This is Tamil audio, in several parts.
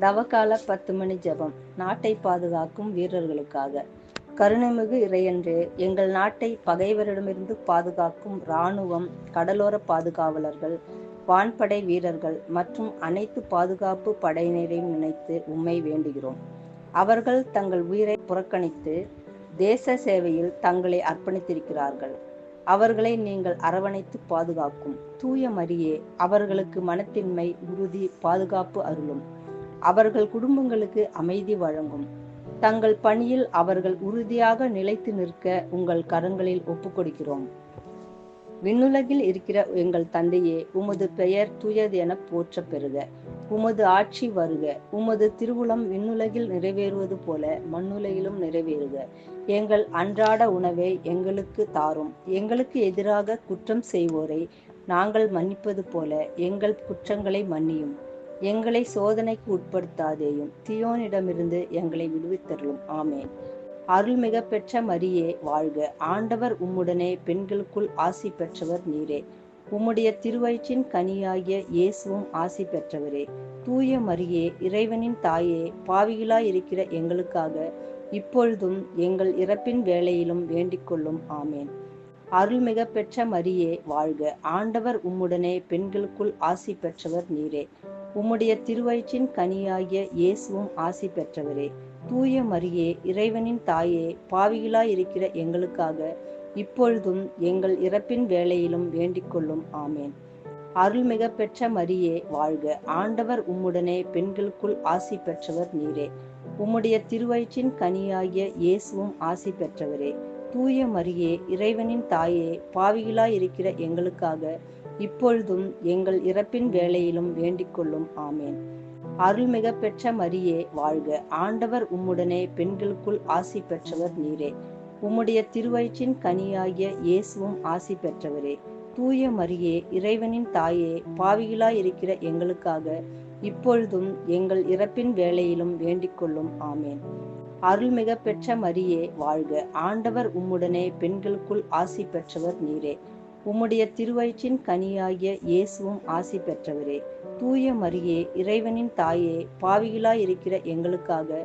தவக்கால பத்து மணி ஜெபம். நாட்டை பாதுகாக்கும் வீரர்களுக்காக. கருணைமிகு இறையன்று எங்கள் நாட்டை பகைவரிடமிருந்து பாதுகாக்கும் இராணுவம் கடலோர பாதுகாவலர்கள் வான்படை வீரர்கள் மற்றும் அனைத்து பாதுகாப்பு படையினரையும் நினைத்து உண்மை வேண்டுகிறோம். அவர்கள் தங்கள் உயிரை புறக்கணித்து தேச சேவையில் தங்களை அர்ப்பணித்திருக்கிறார்கள். அவர்களை நீங்கள் அரவணைத்து பாதுகாக்கும். தூய மரியே அவர்களுக்கு மனத்தின்மை உறுதி பாதுகாப்பு அருளும். அவர்கள் குடும்பங்களுக்கு அமைதி வழங்கும். தங்கள் பணியில் அவர்கள் உறுதியாக நிலைத்து நிற்க உங்கள் கரங்களில் ஒப்புக்கொடுக்கிறோம். விண்ணுலகில் இருக்கிற எங்கள் தந்தையே உமது பெயர் தூயது என போற்ற பெறுக. உமது ஆட்சி வருக. உமது திருவுளம் விண்ணுலகில் நிறைவேறுவது போல மண்ணுலகிலும் நிறைவேறுக. எங்கள் அன்றாட உணவை எங்களுக்கு தாரும். எங்களுக்கு எதிராக குற்றம் செய்வோரை நாங்கள் மன்னிப்பது போல எங்கள் குற்றங்களை மன்னியும். எங்களை சோதனைக்கு உட்படுத்தாதேயும் தியோனிடமிருந்து எங்களை விடுவித்தருளும். ஆமேன். அருள்மிக பெற்ற மரியே வாழ்க. ஆண்டவர் உம்முடனே பெண்களுக்குள் ஆசி பெற்றவர் நீரே. உம்முடைய திருவயிற்றின் கனியாகிய இயேசுவும் ஆசி பெற்றவரே. தூய மரியே இறைவனின் தாயே பாவிகளாய் இருக்கிற எங்களுக்காக இப்பொழுதும் எங்கள் இறப்பின் வேலையிலும் வேண்டிக்கொள்ளும். ஆமேன். அருள்மிக பெற்ற மரியே வாழ்க. ஆண்டவர் உம்முடனே பெண்களுக்குள் ஆசி பெற்றவர் நீரே. உம்முடைய திருவயிற்றின் கனியாகிய இயேசுவும் ஆசி பெற்றவரே. தூய மரியே இறைவனின் தாயே பாவிகளாய் இருக்கிற எங்களுக்காக இப்பொழுதும் எங்கள் இறப்பின் வேளையிலும் வேண்டிக்கொள்ளும் ஆமேன். அருள்மிக பெற்ற மரியே வாழ்க. ஆண்டவர் உம்முடனே பெண்களுக்குள் ஆசி பெற்றவர் நீரே. உம்முடைய திருவயிற்றின் கனியாகிய இயேசுவும் ஆசி பெற்றவரே. தூய மரியே இறைவனின் தாயே பாவிகளாய் இருக்கிற எங்களுக்காக இப்பொழுதும் எங்கள் இறப்பின் வேளையிலும் வேண்டிக்கொள்ளும் ஆமேன். அருள்மிக பெற்ற மரியே வாழ்க. ஆண்டவர் உம்முடனே பெண்களுக்குள் ஆசி பெற்றவர் நீரே. உம்முடைய திருவயிற்றின் கனியாகிய இயேசுவும் ஆசி பெற்றவரே. தூய மரியே இறைவனின் தாயே பாவிகளாய் இருக்கிற எங்களுக்காக இப்பொழுதும் எங்கள் இறப்பின் வேலையிலும் வேண்டிக்கொள்ளும். ஆமேன். அருள்மிக பெற்ற மரியே வாழ்க. ஆண்டவர் உம்முடனே பெண்களுக்குள் ஆசி பெற்றவர் நீரே. உம்முடைய திருவயிற்றின் கனியாகிய இயேசுவும் ஆசி பெற்றவரே. தூய மரியே இறைவனின் தாயே பாவிகளாய் இருக்கிற எங்களுக்காக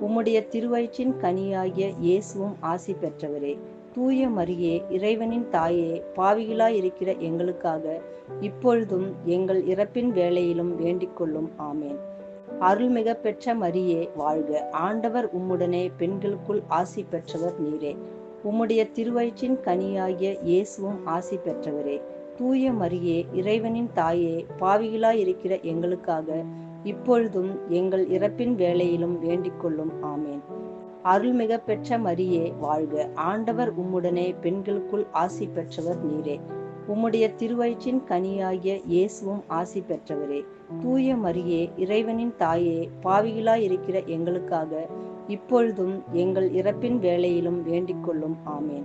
உம்முடைய திருவயிற்றின் கனியாகிய இயேசுவும் ஆசி பெற்றவரே. தூய மரியே இறைவனின் தாயே பாவிகளாய் இருக்கிற எங்களுக்காக இப்பொழுதும் எங்கள் இறப்பின் வேளையிலும் வேண்டிக்கொள்ளும் ஆமேன். அருள்மிக பெற்ற மரியே வாழ்க. ஆண்டவர் உம்முடனே பெண்களுக்குள் ஆசி பெற்றவர் நீரே. உம்முடைய திருவயிற்றின் கனியாகிய இயேசுவும் ஆசி பெற்றவரே. தூய மரியே இறைவனின் தாயே பாவிகளாய் இருக்கிற எங்களுக்காக இப்பொழுதும் எங்கள் இறப்பின் வேளையிலும் வேண்டிக்கொள்ளும் ஆமேன். அருள்மிக பெற்ற மரியே வாழ்க. ஆண்டவர் உம்முடனே பெண்களுக்குள் ஆசி பெற்றவர் நீரே. உம்முடைய திருவயிற்றின் கனியாகிய இயேசுவும் ஆசி பெற்றவரே. தூய மரியே இறைவனின் தாயே பாவிகளாய் இருக்கிற எங்களுக்காக இப்பொழுதும் எங்கள் இறப்பின் வேளையிலும் வேண்டிக்கொள்ளும் ஆமேன்.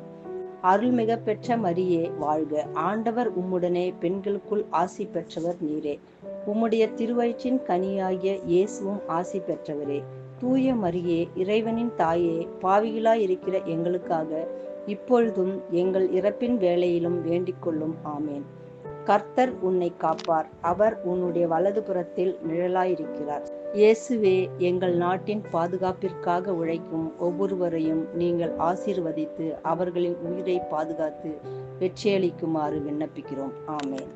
அருள்மிக பெற்ற மரியே வாழ்க. ஆண்டவர் உம்முடனே பெண்களுக்குள் ஆசி பெற்றவர் நீரே. உம்முடைய திருவயிற்றின் கனியாகிய இயேசுவும் ஆசி பெற்றவரே. தூய மரியே இறைவனின் தாயே பாவிகளாய் இருக்கிற எங்களுக்காக இப்பொழுதும் எங்கள் இறப்பின் வேலையிலும் வேண்டிக்கொள்ளும் ஆமேன். கர்த்தர் உன்னை காப்பார். அவர் உன்னுடைய வலது புறத்தில் நிழலாயிருக்கிறார். இயேசுவே எங்கள் நாட்டின் பாதுகாப்பிற்காக உழைக்கும் ஒவ்வொருவரையும் நீங்கள் ஆசீர்வதித்து அவர்களின் உயிரை பாதுகாத்து வெற்றியளிக்குமாறு விண்ணப்பிக்கிறோம். ஆமேன்.